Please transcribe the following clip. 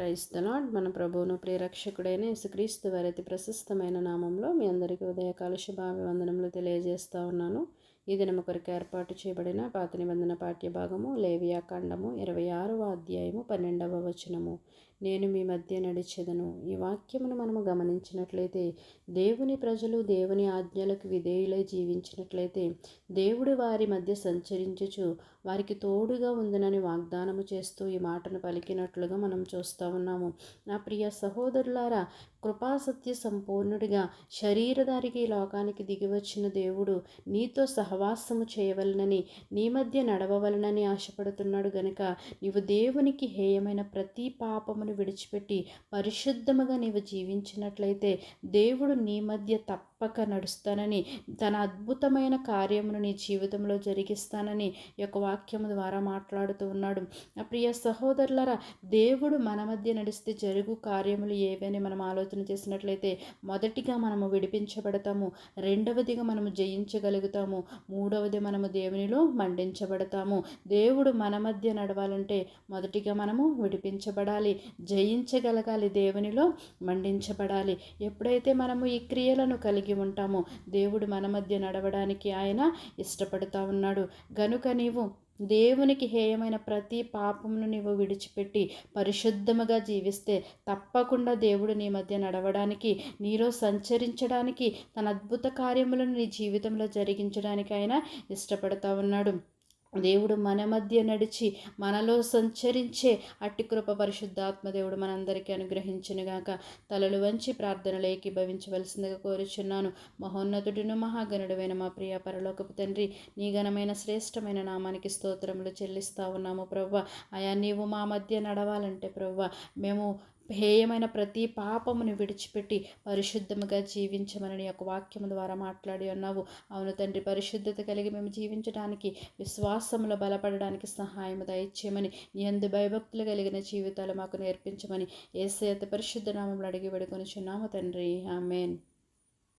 క్రైస్తలాడ్ మన ప్రభువును ప్రియరక్షకుడైన యేసుక్రీస్తు వారి అతి ప్రశస్తమైన నామంలో మీ అందరికీ ఉదయకాల శుభాభివందనములు తెలియజేస్తూ ఉన్నాను. ఈ దినము కొరకు ఏర్పాటు చేయబడిన పాత నిబంధన పాఠ్యభాగము లేవియా ఖండము ఇరవై ఆరవ అధ్యాయము పన్నెండవ వచనము. నేను మీ మధ్య నడిచెదను. ఈ వాక్యమును మనము గమనించినట్లయితే దేవుని ప్రజలు దేవుని ఆజ్ఞలకు విధేయులై జీవించినట్లయితే దేవుడు వారి మధ్య సంచరించుచు వారికి తోడుగా ఉందనని వాగ్దానము చేస్తూ ఈ మాటను పలికినట్లుగా మనం చూస్తూ ఉన్నాము. నా ప్రియ సహోదరులారా కృపాసత్య సంపూర్ణుడిగా శరీరధారికి ఈ లోకానికి దిగివచ్చిన దేవుడు నీతో సహవాసము చేయవలనని నీ మధ్య నడవవలనని ఆశపడుతున్నాడు గనుక నీవు దేవునికి హేయమైన ప్రతి పాపమును విడిచిపెట్టి పరిశుద్ధముగా నీవు జీవించినట్లయితే దేవుడు నీ మధ్య తప్ప తప్పక నడుస్తానని తన అద్భుతమైన కార్యమును నీ జీవితంలో జరిగిస్తానని యొక్క వాక్యము ద్వారా మాట్లాడుతూ ఉన్నాడు. ఆ ప్రియ సహోదరులరా దేవుడు మన మధ్య నడిస్తే జరుగు కార్యములు ఏవని మనం ఆలోచన చేసినట్లయితే మొదటిగా మనము విడిపించబడతాము రెండవదిగా మనము జయించగలుగుతాము మూడవది మనము దేవునిలో మండించబడతాము. దేవుడు మన మధ్య నడవాలంటే మొదటిగా మనము విడిపించబడాలి జయించగలగాలి దేవునిలో మండించబడాలి. ఎప్పుడైతే మనము ఈ క్రియలను కలిగి ఉంటాము దేవుడు మన మధ్య నడవడానికి ఆయన ఇష్టపడుతూ ఉన్నాడు. గనుక నీవు దేవునికి హేయమైన ప్రతి పాపమును నీవు విడిచిపెట్టి పరిశుద్ధముగా జీవిస్తే తప్పకుండా దేవుడు నీ మధ్య నడవడానికి నీలో సంచరించడానికి తన అద్భుత కార్యములను నీ జీవితంలో జరిగించడానికి ఆయన ఇష్టపడతా ఉన్నాడు. దేవుడు మన మధ్య నడిచి మనలో సంచరించే అట్టి కృప పరిశుద్ధాత్మ దేవుడు మనందరికీ అనుగ్రహించినగాక తలలు వంచి ప్రార్థనలు ఏకీభవించవలసిందిగా కోరుచున్నాను. మహోన్నతుడును మహాగణుడైన మా ప్రియ పరలోకపు తండ్రి నీ ఘనమైన శ్రేష్టమైన నామానికి స్తోత్రములు చెల్లిస్తా ఉన్నాము ప్రవ్వ. అయా నీవు మా మధ్య నడవాలంటే ప్రవ్వ మేము హేయమైన ప్రతి పాపమును విడిచిపెట్టి పరిశుద్ధముగా జీవించమని యొక్క వాక్యము ద్వారా మాట్లాడి ఉన్నావు. అవును తండ్రి పరిశుద్ధత కలిగి మేము జీవించడానికి విశ్వాసములో బలపడడానికి సహాయం దయచేయమని నీ అందు భయభక్తులు కలిగిన జీవితాలు మాకు నేర్పించమని ఏసే అతి పరిశుద్ధ నామంలో అడిగి పెడుకొని చున్నాము తండ్రి. ఆమెన్.